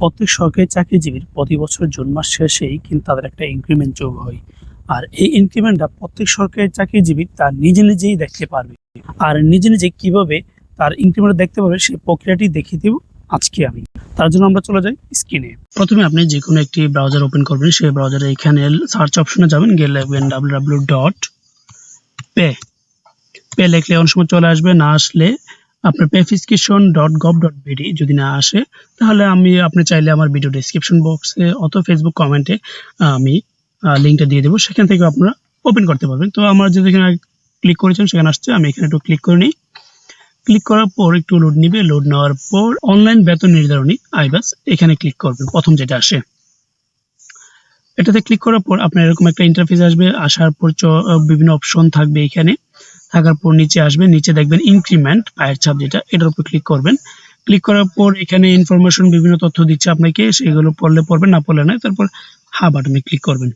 প্রত্যেক সরকারি চাকরিজীবীর প্রতি বছর জুন মাস শেষেই কিন্তু তাদের একটা ইনক্রিমেন্ট যোগ হয়। আর এই ইনক্রিমেন্টটা প্রত্যেক সরকারি চাকরিজীবী তার নিজে নিজেই দেখতে পারবে। আর নিজে নিজে কীভাবে তার ইনক্রিমেন্ট দেখতে পারবে সেই প্রক্রিয়াটি দেখিয়ে দেব আজকে আমি। তার জন্য আমরা চলে যাই স্ক্রিনে প্রথমে আপনি যে কোনো একটি ব্রাউজার ওপেন করবেন, সেই ব্রাউজারে এখানে সার্চ অপশনে যাবেন, গেলে লিখবেন W W dot pay pay লিখলে অনেক সময় চলে আসবে, না আসলে আপনার pay fixation dot gov dot BD যদি না আসে, তাহলে আমি আপনি চাইলে আমার ভিডিও ডিসক্রিপশন বক্সে অথবা ফেসবুক কমেন্টে আমি লিঙ্কটা দিয়ে দেবো। সেখান থেকে আপনারা ওপেন করতে পারবেন। তো আমার যদি এখানে ক্লিক করেছেন, সেখানে আসছে। আমি এখানে একটু ক্লিক করে নিই। ক্লিক করার পর একটু লোড নিবে। লোড নেওয়ার পর অনলাইন বেতন নির্ধারণী আইবাস, এখানে ক্লিক করবেন। প্রথম যেটা আসে। এটাতে ক্লিক করার পর আপনার এরকম একটা ইন্টারফেস আসবে। আসার পর বিভিন্ন অপশন থাকবে এখানে। থাকার পর নিচে আসবে নিচে দেখবেন ইনক্রিমেন্ট পায়ের ছাপ যেটা, এটার উপর ক্লিক করবেন। ক্লিক করার পর এখানে ইনফরমেশন বিভিন্ন তথ্য দিচ্ছে আপনাকে, সেগুলো পড়লে পড়বেন, না পড়লে না তারপর হা বাটনে ক্লিক করবেন।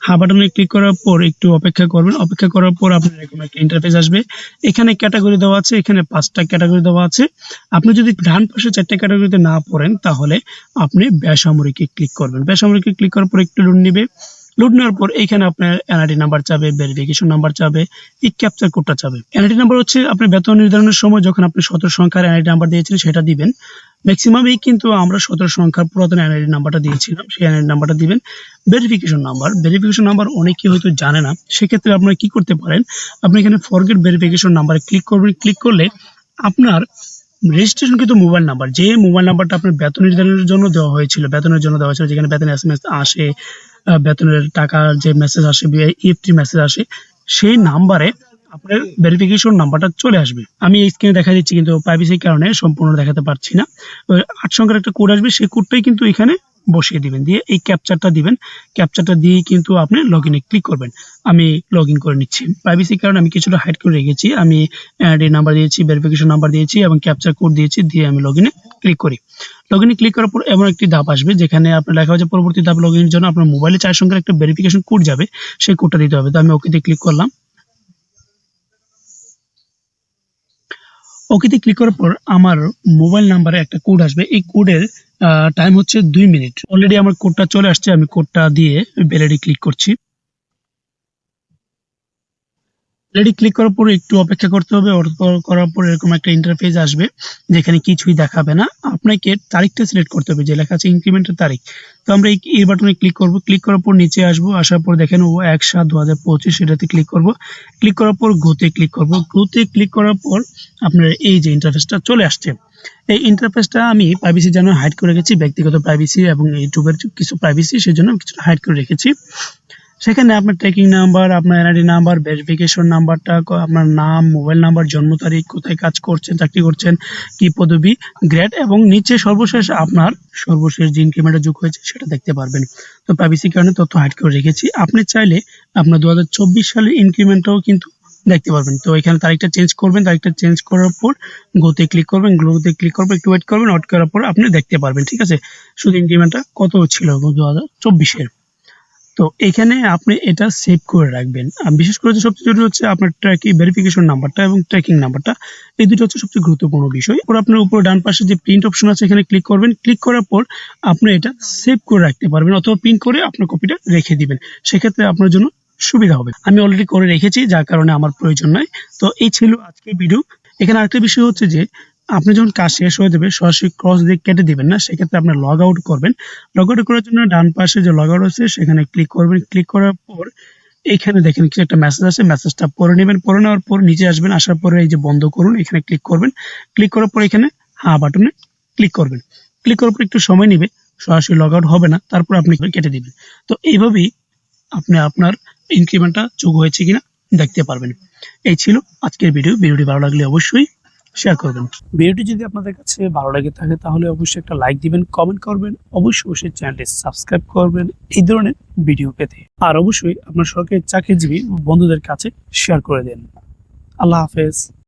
হা বাটনে ক্লিক করার পর একটু অপেক্ষা করবেন, অপেক্ষা করার পর আপনার এরকম একটা ইন্টারফেস আসবে। এখানে ক্যাটাগরি দেওয়া আছে, এখানে পাঁচটা ক্যাটাগরি দেওয়া আছে। আপনি যদি ডান পাশে চারটে ক্যাটাগরিতে না পড়েন, তাহলে আপনি বেসামরিকে ক্লিক করবেন। বেসামরিকে ক্লিক করার পর একটু লোন নেবে। লোড নেওয়ার পর এখানে আপনার এনআইডি নাম্বার চাবে ভেরিফিকেশন নাম্বার চাবে ই ক্যাপচার কোডটা চাবে। এনআইডি নাম্বার হচ্ছে আপনি বেতন নির্ধারণের সময় যখন আপনি সতেরো সংখ্যার এনআইডি নাম্বার দিয়েছিলেন সেটা দিবেন। ম্যাক্সিমামই কিন্তু আমরা সতেরো সংখ্যার পুরাতন এনআইডি নাম্বারটা দিয়েছিলাম, সেই এনআইডি নাম্বারটা দিবেন। ভেরিফিকেশন নাম্বার ভেরিফিকেশন নাম্বার অনেকে হয়তো জানে না। সেক্ষেত্রে আপনারা কি করতে পারেন, আপনি এখানে ফরগেট ভেরিফিকেশন নাম্বারে ক্লিক করবেন। ক্লিক করলে আপনার রেজিস্ট্রেশন কিন্তু মোবাইল নাম্বার যে মোবাইল নাম্বারটা আপনার বেতন নির্ধারণের জন্য দেওয়া হয়েছিল, বেতনের জন্য দেওয়া হয়েছিল, যেখানে বেতন এস এম এস আসে বেতনের টাকার যে মেসেজ আসে ইএফটি মেসেজ আসে, সেই নাম্বারে আপনার ভেরিফিকেশন নাম্বারটা চলে আসবে। আমি এই স্ক্রিনে দেখা দিচ্ছি, কিন্তু প্রাইভেসির কারণে সম্পূর্ণ দেখাতে পারছি না। আট সংখ্যার একটা কোড আসবে, সেই কোডটাই কিন্তু এখানে বসিয়ে দিবেন। দিয়ে এই ক্যাপচারটা দিবেন। ক্যাপচারটা দিয়ে কিন্তু আপনি লগ ইনে ক্লিক করবেন। আমি লগ ইন করে নিচ্ছি। প্রাইভেসির কারণে আমি কিছুটা হাইড করে রেখেছি। আমি এনআইডি নাম্বার দিয়েছি ভেরিফিকেশন নাম্বার দিয়েছি এবং ক্যাপচার কোড দিয়েছি, দিয়ে আমি লগ ইনে ক্লিক করি। লগ ইনে ক্লিক করার পর এমন একটি ধাপ আসবে, যেখানে আপনার লেখা হচ্ছে পরবর্তী ধাপ লগ ইনের জন্য আপনার মোবাইলে চার সংখ্যার একটা ভেরিফিকেশন কোড যাবে, সেই কোডটা দিতে হবে। তো আমি ওকেতে ক্লিক করলাম। ওকেতে ক্লিক করার পর আমার মোবাইল নাম্বারে একটা কোড আসবে। এই কোডের টাইম হচ্ছে দুই মিনিট। অলরেডি আমার কোডটা চলে আসছে, আমি কোডটা দিয়ে বেলেডি ক্লিক করছি। বেলেডি ক্লিক করার পর একটু অপেক্ষা করতে হবে করার পর এরকম একটা ইন্টারফেস আসবে যেখানে কিছুই দেখাবে না। আপনাকে তারিখটা সিলেক্ট করতে হবে, যে লেখা আছে ইনক্রিমেন্টের তারিখ। তো আমরা এই বাটনে ক্লিক করব। ক্লিক করার পর নিচে আসব, আসার পর দেখেন ও এক সাত দু হাজার পঁচিশ সেটাতে ক্লিক করব। ক্লিক করার পর গোতে ক্লিক করব। গোতে ক্লিক করার পর আপনার এই যে ইন্টারফেসটা চলে আসছে। এই ইন্টারফেসটা আমি প্রাইভেসি জন্য হাইড করে রেখেছি, ব্যক্তিগত প্রাইভেসি এবং ইউটিউবের কিছু প্রাইভেসি সেজন্য কিছুটা হাইড করে রেখেছি। সেখানে আপনার ট্রেকিং নাম্বার আপনার এনআইডি নাম্বার ভেরিফিকেশন নাম্বারটা আপনার নাম মোবাইল নাম্বার জন্ম তারিখ, কোথায় কাজ করছেন, চাকরি করছেন, কি পদবি গ্রেড এবং নিচে সর্বশেষ আপনার সর্বশেষ যে ইনক্রিমেন্টে যোগ হয়েছে সেটা দেখতে পারবেন। তো প্রাইভেসি কারণে তথ্য হাইড করে রেখেছি। আপনি চাইলে আপনার দু সালের ইনক্রিমেন্টটাও কিন্তু দেখতে পারবেন। তো এখানে তারিখটা চেঞ্জ করবেন, তারিখটা চেঞ্জ করার পর গোতে ক্লিক করবেন গ্লোতে ক্লিক করবেন, একটু ওয়েট করবেন ওয়েট করার পর আপনি দেখতে পারবেন, ঠিক আছে? শুধু ইনক্রিমেন্টটা কত ছিল দু হাজার চব্বিশের? তো এখানে আপনি এটা সেভ করে রাখবেন। বিশেষ করে সবচেয়ে জরুরি হচ্ছে আপনার ট্র্যাকিং ভেরিফিকেশন নাম্বারটা এবং ট্র্যাকিং নাম্বারটা এই দুটো হচ্ছে সবচেয়ে গুরুত্বপূর্ণ বিষয়। ওর আপনার উপরে ডান পাশে যে প্রিন্ট অপশন আছে, এখানে ক্লিক করবেন। ক্লিক করার পর আপনি এটা সেভ করে রাখতে পারবেন অথবা প্রিন্ট করে আপনার কপিটা রেখে দিবেন। সেক্ষেত্রে আপনার জন্য সুবিধা হবে। আমি অলরেডি করে রেখেছি, যার কারণে আমার প্রয়োজন নাই। তো এই ছিল আজকের ভিডিও এখানে আরেকটা বিষয় হচ্ছে যে আপনি যখন কাজ শেষ হয়ে যাবে, সরাসরি ক্রস দিয়ে কেটে দিবেন না, সেক্ষেত্রে আপনি লগ আউট করবেন। লগ আউট করার জন্য ডান পাশে যে লগ আউট আছে, সেখানে ক্লিক করবেন। ক্লিক করার পর এখানে দেখেন কিছু একটা মেসেজ আছে মেসেজটা পড়ে নেবেন। পড়ে নেওয়ার পর নিচে আসবেন, আসার পরে এই যে বন্ধ করুন, এখানে ক্লিক করবেন। ক্লিক করার পর এখানে হা বাটনে ক্লিক করবেন। ক্লিক করার পর একটু সময় নেবে, সরাসরি লগ আউট হবে না, তারপর আপনি কেটে দিবেন। তো এইভাবেই আপনি আপনার ইনক্রিমেন্টটা যোগ হয়েছে কিনা দেখতে পারবেন। এই ছিল আজকের ভিডিও ভিডিওটি ভালো লাগলে অবশ্যই শেয়ার করবেন ভিডিওটি যদি আপনাদের কাছে ভালো লাগে থাকে, তাহলে অবশ্যই একটা লাইক দিবেন কমেন্ট করবেন, অবশ্যই অবশ্যই চ্যানেলটি সাবস্ক্রাইব করবেন এই ধরনের ভিডিও পেতে। আর অবশ্যই আপনার সরকারি চাকরিজীবী বন্ধুদের কাছে শেয়ার করে দেন। আল্লাহ হাফেজ।